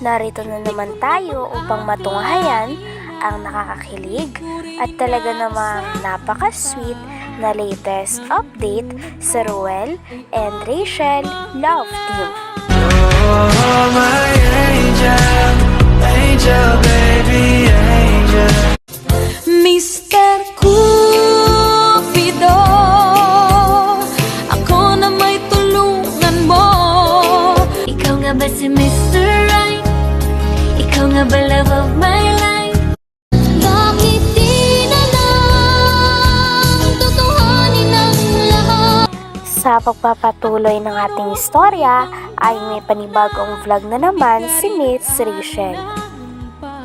narito na naman tayo upang matunghayan ang nakakakilig at talaga namang napaka-sweet na latest update sa Ruel and Rachel Love Team. Sa pagpapatuloy ng ating istorya ay may panibagong vlog na naman si Miss Rachel.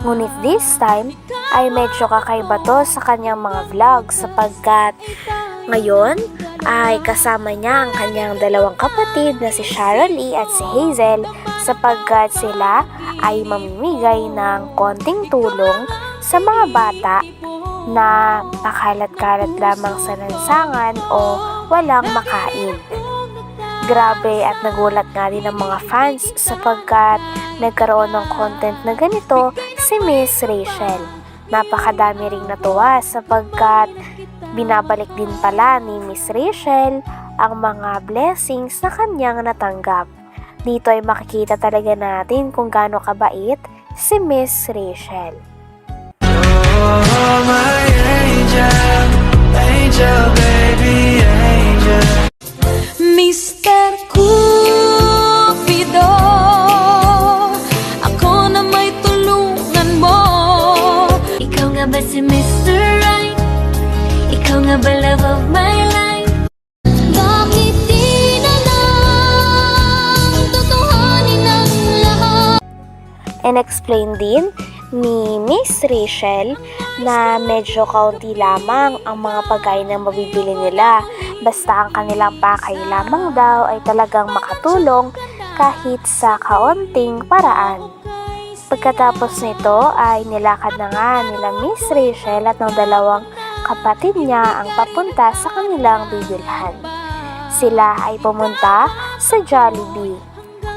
Ngunit this time ay medyo kakaiba to sa kanyang mga vlog sapagkat ngayon ay kasama niya ang kanyang dalawang kapatid na si Sharon Lee at si Hazel sapagkat sila ay mamimigay ng konting tulong sa mga bata na pakalat-kalat lamang sa lansangan o walang makain. Grabe at nagulat nga din ang mga fans sapagkat nagkaroon ng content na ganito si Miss Rachel. Napakadami ring natuwa sapagkat binabalik din pala ni Miss Rachel ang mga blessings na kanyang natanggap. Dito ay makikita talaga natin kung gaano kabait si Miss Rachel. And explain din ni Miss Rachel na medyo kaunti lamang ang mga pagkain na mabibili nila. Basta ang kanilang pakay lamang daw ay talagang makatulong kahit sa kaunting paraan. Pagkatapos nito ay nilakad na nga nila Miss Rachel at ng dalawang kapatid niya ang papunta sa kanilang bibilhan. Sila ay pumunta sa Jollibee.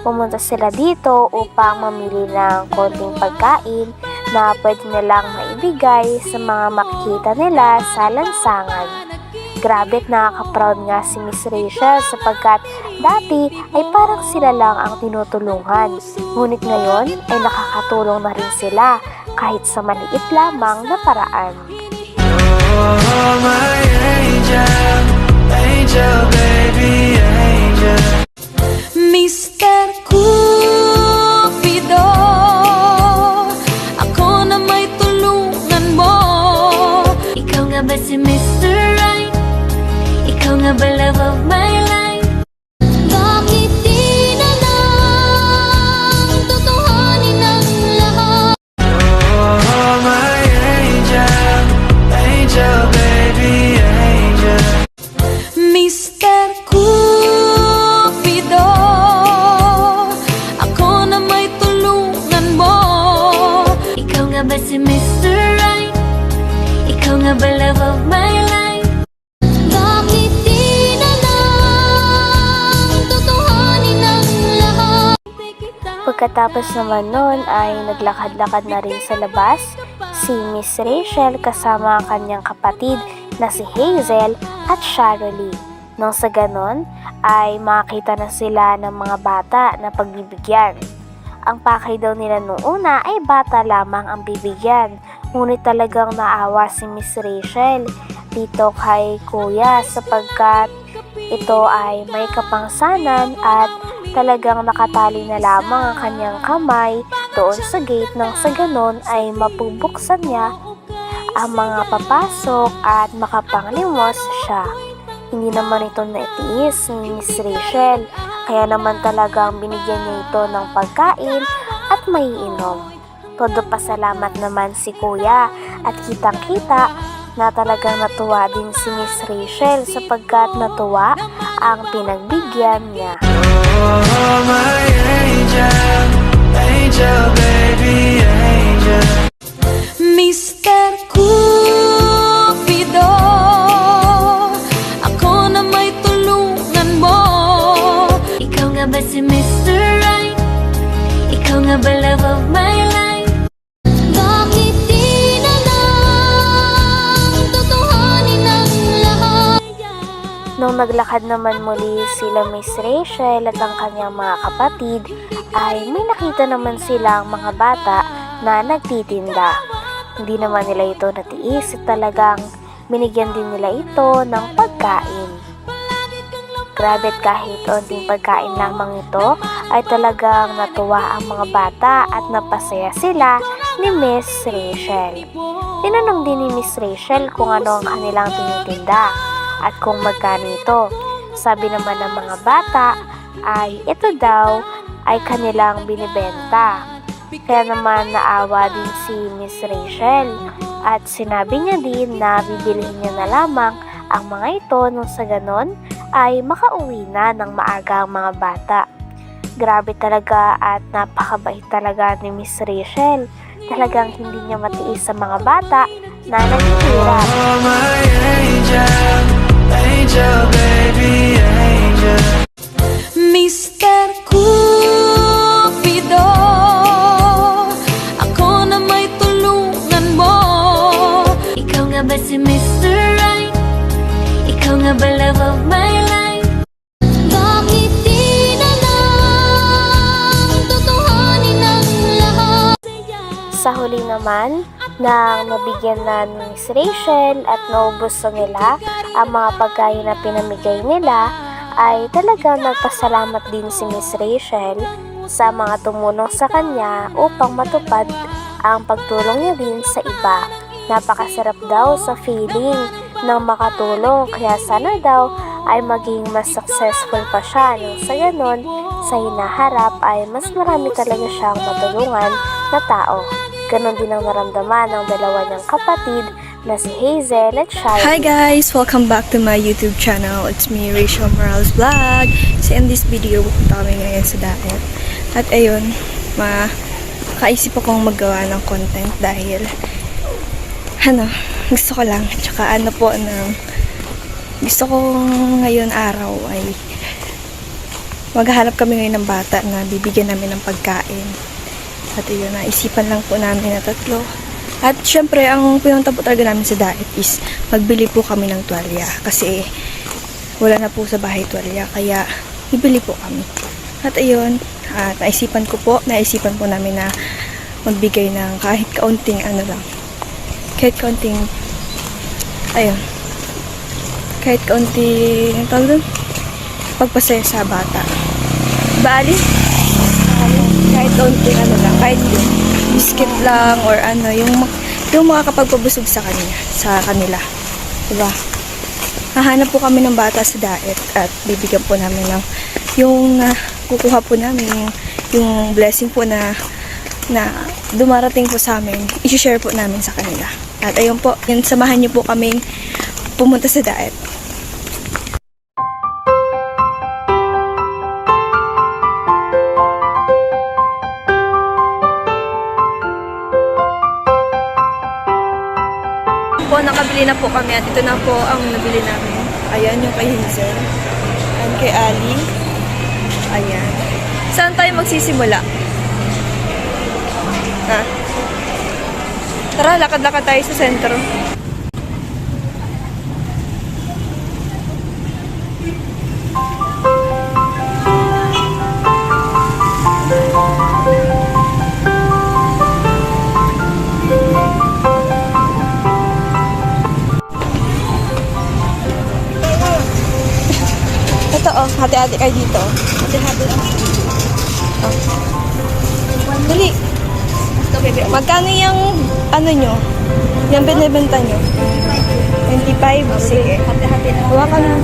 Pumunta sila dito upang mamili ng konting pagkain na pwede nilang maibigay sa mga makikita nila sa lansangan. Grabe at nakaka-proud nga si Miss Rachel sapagkat dati ay parang sila lang ang tinutulungan. Ngunit ngayon ay nakakatulong na rin sila kahit sa maliit lamang na paraan. Oh, my angel, nga ba si Mr. Right? Ikaw nga ba love of my life? Bakit di na lang Tutuhanin ang lahat? Pagkatapos naman nun ay naglakad-lakad na rin sa labas si Miss Rachel kasama ang kanyang kapatid na si Hazel at Sharolee. Nang sa ganon ay makita na sila ng mga bata na pagbibigyan. Ang pakay daw nila noong una ay bata lamang ang bibigyan. Ngunit talagang naawa si Miss Rachel dito kay Kuya sapagkat ito ay may kapangsanan at talagang nakatali na lamang ang kanyang kamay doon sa gate nang sa ganon ay mapubuksan niya ang mga papasok at makapanglimos siya. Hindi naman ito naitiis ni Miss Rachel, kaya naman talagang binigyan niya ito ng pagkain at maiinom. Todo pasalamat naman si Kuya at kitang-kita na talagang natuwa din si Miss Rachel sapagkat natuwa ang pinagbigyan niya. Oh, my angel, angel, baby, angel. Mr. Nung naglakad naman muli sila Miss Rachel at ang kanyang mga kapatid, ay may nakita naman silang mga bata na nagtitinda. Hindi naman nila ito natiis at talagang binigyan din nila ito ng pagkain. Grabe kahit onting pagkain lamang ito ay talagang natuwa ang mga bata at napasaya sila ni Miss Rachel. Tinanong din ni Miss Rachel kung ano ang kanilang tinitinda at kung magkano ito. Sabi naman ng mga bata ay ito daw ay kanilang binibenta. Kaya naman naawa din si Miss Rachel at sinabi niya din na bibilihin niya na lamang ang mga ito nung sa ganon ay makauwi na ng maaga ang mga bata. Grabe talaga at napakabait talaga ni Miss Rachel. Talagang hindi niya matiis sa mga bata na naghihirap. Oh, angel, angel, baby, angel. Sa huli naman, nang nabigyan na ni Miss Rachel at naubos na nila ang mga pagkain na pinamigay nila, ay talagang nagpasalamat din si Miss Rachel sa mga tumulong sa kanya upang matupad ang pagtulong niya din sa iba. Napakasarap daw sa feeling ng makatulong kaya sana daw ay maging mas successful pa siya nang sa ganon sa hinaharap ay mas marami talaga siyang matulungan na tao. Ganon din ang naramdaman ng dalawa niyang kapatid na si Hazel at Shari. Hi guys! Welcome back to my YouTube channel. It's me, Rachel Morales Vlog. So in this video, pupunta kami ngayon sa dagat. At ayun, makaisip akong maggawa ng content dahil ano, gusto ko lang. Tsaka ano po, ng, gusto ko ngayon araw ay maghahanap kami ngayon ng bata na bibigyan namin ng pagkain. At ayun, naisipan lang po namin na tatlo. At syempre, ang pinunta po talaga namin sa diet is magbili po kami ng tuwalya. Kasi wala na po sa bahay tuwalya. Kaya bibili po kami. At ayun, at naisipan ko po, naisipan po namin na magbigay ng kahit kaunting ano lang. Kahit kaunting, ayun, kahit kaunting, ang tawag doon? Pagpasaya sa bata. Bali? Kahit kaunting ano lang, kahit yung biscuit lang or ano, yung, yung makakapagpabusog sa kanya, sa kanila. Diba? Hahanap po kami ng bata sa diet at bibigyan po namin ng yung ah, kukuha po namin yung, yung blessing po na na dumarating po sa amin, i-share po namin sa kanila. At ayun po, yun, samahan niyo po kaming pumunta sa diet. Po, nakabili na po kami at ito na po ang nabili namin. Ayan, yung kay Hazel. And kay Ali. Ayan. Saan tayo magsisimula? Ha? Tara, lakad-lakad tayo sa sentro. Ito oh, hati-hati kayo dito. Hati-hati lang. Oh. Dali. Magkano yung ano nyo? Yung binibenta nyo? 25? Sige. Hati-hati na. Huwa ka na.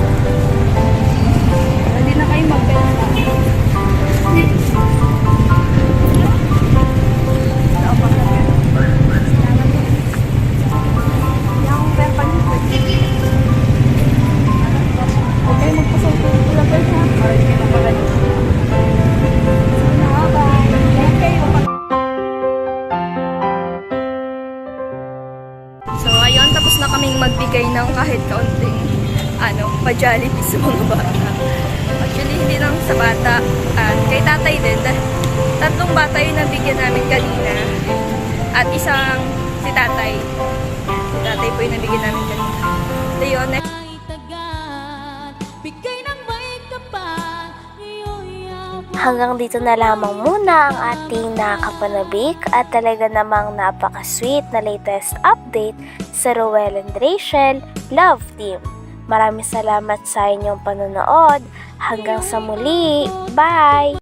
So, ayun, tapos na kaming magbigay ng kahit kaunting ano, pa-jollibee sa mga bata. Actually, hindi lang sa bata, at kay Kay tatay din. Tat- Tatlong bata yung nabigyan namin kanina. At isang si tatay. Si tatay po yung nabigyan namin kanina. Ito yun. Next Hanggang dito na lamang muna ang ating nakapanabik at talaga namang napaka-sweet na latest update sa Rowell and Rachel Love Team. Maraming salamat sa inyong panonood. Hanggang sa muli. Bye!